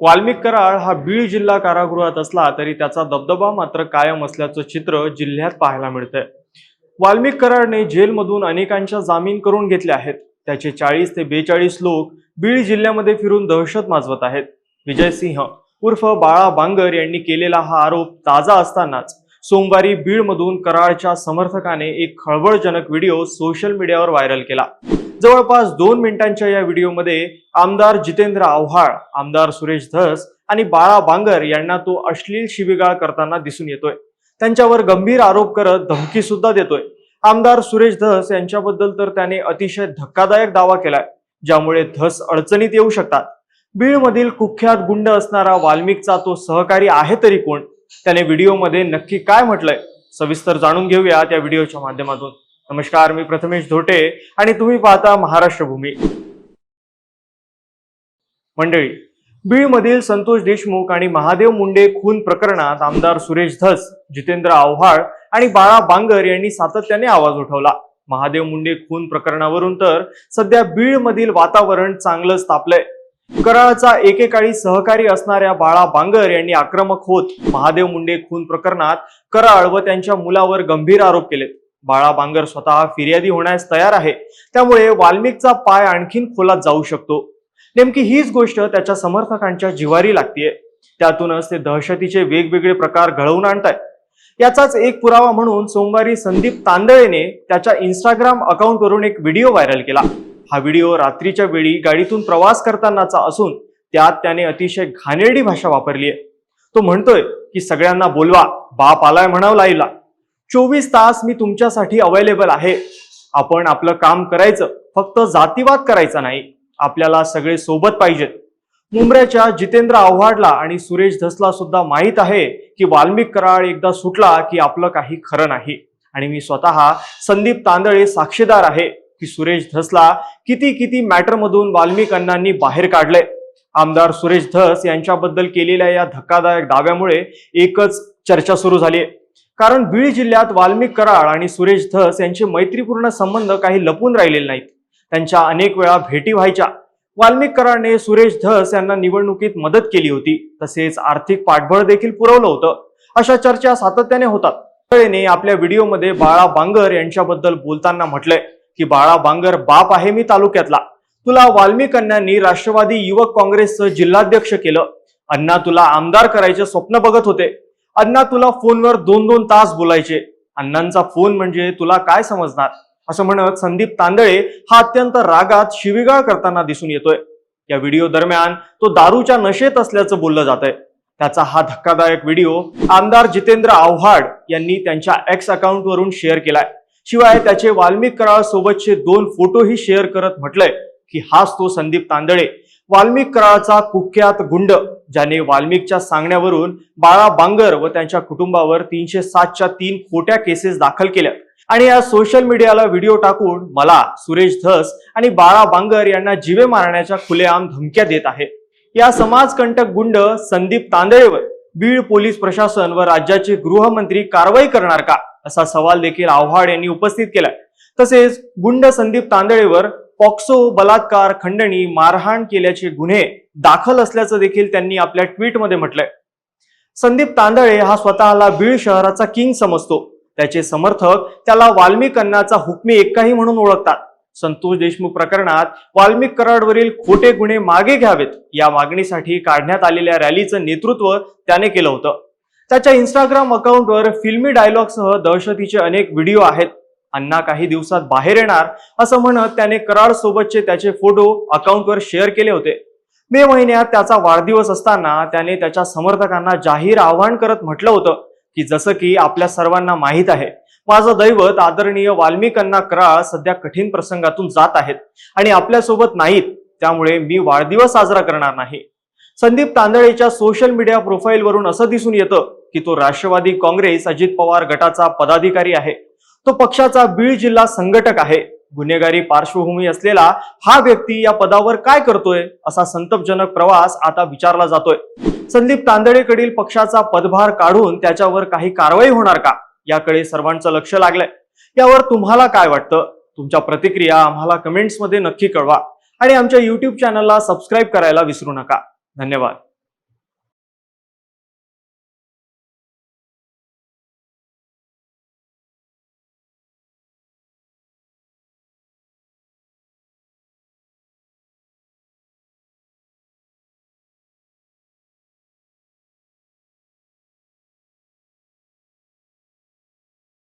वाल्मिक कराळ हा बीड जिल्हा कारागृहात असला तरी त्याचा दबदबा मात्र कायम असल्याचं चित्र जिल्ह्यात पाहायला मिळतंय. वाल्मिक कराडने जेलमधून अनेकांच्या जामीन करून घेतले आहेत. त्याचे चाळीस ते बेचाळीस लोक बीड जिल्ह्यामध्ये फिरून दहशत माजवत आहेत. विजय सिंह उर्फ बाळा बांगर यांनी केलेला हा आरोप ताजा असतानाच सोमवारी बीडमधून कराडच्या समर्थकाने एक खळबळजनक व्हिडिओ सोशल मीडियावर व्हायरल केला. जवळपास दोन मिनिटांच्या या व्हिडिओमध्ये आमदार जितेंद्र आव्हाळ आमदार सुरेश धस आणि बाळा बांगर यांना तो अश्लील शिबिगाळ करताना दिसून येतोय. त्यांच्यावर गंभीर आरोप करत धमकी सुद्धा देतोय. आमदार सुरेश धस यांच्याबद्दल तर त्याने अतिशय धक्कादायक दावा केलाय ज्यामुळे धस अडचणीत येऊ शकतात. बीडमधील कुख्यात गुंड असणारा वाल्मिकचा तो सहकारी आहे तरी कोण? त्याने व्हिडिओमध्ये नक्की काय म्हटलंय? सविस्तर जाणून घेऊया त्या व्हिडिओच्या माध्यमातून. नमस्कार मी प्रथमेश धोटे आणि तुम्ही पाहता महाराष्ट्र भूमी मंडळी बीडमधील संतोष देशमुख आणि महादेव मुंडे खून प्रकरणात आमदार सुरेश धस जितेंद्र आव्हाळ आणि बाळा बांगर यांनी सातत्याने आवाज उठवला. महादेव मुंडे खून प्रकरणावरून तर सध्या बीडमधील वातावरण चांगलंच तापलंय. कराळचा एकेकाळी सहकारी असणाऱ्या बाळा बांगर यांनी आक्रमक होत महादेव मुंडे खून प्रकरणात कराळ व त्यांच्या मुलावर गंभीर आरोप केलेत. बाळा बांगर स्वतः फिर्यादी होण्यास तयार आहे. त्यामुळे वाल्मिकचा पाय आणखीन खोलात जाऊ शकतो. नेमकी हीच गोष्ट त्याच्या समर्थकांच्या जिवारी लागतीये. त्यातूनच ते दहशतीचे वेगवेगळे प्रकार घडवून आणतायत. याचाच एक पुरावा म्हणून सोमवारी संदीप तांदळेने त्याच्या इंस्टाग्राम अकाउंटवरून एक व्हिडिओ व्हायरल केला. हा व्हिडिओ रात्रीच्या वेळी गाडीतून प्रवास करतानाचा असून त्यात त्याने अतिशय घाणेरडी भाषा वापरली आहे तो म्हणतोय की सगळ्यांना बोलवा. बाप आलाय म्हणावं लाईला. चोवीस तास मी तुमच्यासाठी अवेलेबल आहे. आपण आपलं काम करायचं फक्त जातीवाद करायचा नाही. आपल्याला सगळे सोबत पाहिजेत. मुंबऱ्याच्या जितेंद्र आव्हाडला आणि सुरेश धसला सुद्धा माहीत आहे की वाल्मिक कराळ एकदा सुटला की आपलं काही खरं नाही. आणि मी स्वतः संदीप तांदळे साक्षीदार आहे की सुरेश धसला किती किती मॅटरमधून वाल्मिक अण्णांनी बाहेर काढलंय. आमदार सुरेश धस यांच्याबद्दल केलेल्या या धक्कादायक दाव्यामुळे एकच चर्चा सुरू झाली कारण बीड जिल्ह्यात वाल्मिक कराळ आणि सुरेश धस यांचे मैत्रीपूर्ण संबंध काही लपून राहिलेले नाहीत. त्यांच्या अनेक वेळा भेटी व्हायच्या. वाल्मिक कराडने सुरेश धस यांना निवडणुकीत मदत केली होती. तसेच आर्थिक पाठबळ देखील पुरवलं होतं. अशा चर्चा सातत्याने होतात. तळेने आपल्या व्हिडिओमध्ये बाळा बांगर यांच्याबद्दल बोलताना म्हटलंय की बाळा बांगर बाप आहे मी तालुक्यातला. तुला वाल्मिक राष्ट्रवादी युवक काँग्रेसचं जिल्हाध्यक्ष केलं. अण्णा तुला आमदार करायचे स्वप्न बघत होते. अण्णा तुला फोनवर दोन दोन तास बोलायचे. अण्णांचा फोन म्हणजे तुला काय समजणार? असं म्हणत संदीप तांदळे हा अत्यंत रागात शिविगाळ करताना दिसून येतोय. या व्हिडिओ दरम्यान तो दारूच्या नशेत असल्याचं बोललं जात आहे त्याचा हा धक्कादायक व्हिडिओ आमदार जितेंद्र आव्हाड यांनी त्यांच्या एक्स अकाउंटवरून शेअर केलाय. शिवाय त्याचे वाल्मिक कराळ सोबतचे दोन फोटोही शेअर करत म्हटलंय की हाच तो संदीप तांदळे. वाल्मिक कराळचा कुख्यात गुंड ज्याने वाल्मिकच्या सांगण्यावरून बाळा बांगर व त्यांच्या कुटुंबावर तीनशे सातच्या तीन खोट्या केसेस दाखल केल्या. आणि या सोशल मीडियाला व्हिडिओ टाकून मला सुरेश धस आणि बाळा बांगर यांना जीवे मारण्याच्या खुलेआम धमक्या देत आहे. या समाजकंटक गुंड संदीप तांदळेवर बीड पोलीस प्रशासन व राज्याचे गृहमंत्री कारवाई करणार का? असा सवाल देखील आव्हाड यांनी उपस्थित केलाय. तसेच गुंड संदीप तांदळेवर पॉक्सो बलात्कार खंडणी मारहाण केल्याचे गुन्हे दाखल असल्याचं देखील त्यांनी आपल्या ट्विटमध्ये म्हटलंय. संदीप तांदळे हा स्वतःला बीड शहराचा किंग समजतो. त्याचे समर्थक त्याला वाल्मिक हुकमी एक्काही म्हणून ओळखतात. संतोष देशमुख प्रकरणात वाल्मिक कराडवरील खोटे गुन्हे मागे घ्यावेत या मागणीसाठी काढण्यात आलेल्या रॅलीचं नेतृत्व त्याने केलं होतं. त्याच्या इंस्टाग्राम अकाउंटवर फिल्मी डायलॉगसह दहशतीचे अनेक व्हिडिओ आहेत. अण्णा काही दिवसात बाहेर येणार असं म्हणत त्याने कराड सोबतचे त्याचे फोटो अकाउंटवर शेअर केले होते. मे महिन्यात त्याचा वाढदिवस असताना त्याने त्याच्या समर्थकांना जाहीर आवाहन करत म्हटलं होतं की जसं की आपल्या सर्वांना माहीत आहे माझं दैवत आदरणीय वाल्मिकांना कराळ सध्या कठीण प्रसंगातून जात आहेत आणि आपल्यासोबत नाहीत त्यामुळे मी वाढदिवस साजरा करणार नाही. संदीप तांदळेच्या सोशल मीडिया प्रोफाईलवरून असं दिसून येतं की तो राष्ट्रवादी काँग्रेस अजित पवार गटाचा पदाधिकारी आहे. तो पक्षाचा बीड जिल्हा संघटक आहे. गुन्हेगारी पार्श्वभूमी असलेला हा व्यक्ती या पदावर काय करतोय असा संतपजनक प्रवास आता विचारला जातोय. संदीप तांदळेकडील पक्षाचा पदभार काढून त्याच्यावर काही कारवाई होणार का? याकडे सर्वांचं लक्ष लागलंय. यावर तुम्हाला काय वाटतं? तुमच्या प्रतिक्रिया आम्हाला कमेंट्समध्ये नक्की कळवा. आणि आमच्या युट्यूब चॅनलला सबस्क्राईब करायला विसरू नका. धन्यवाद.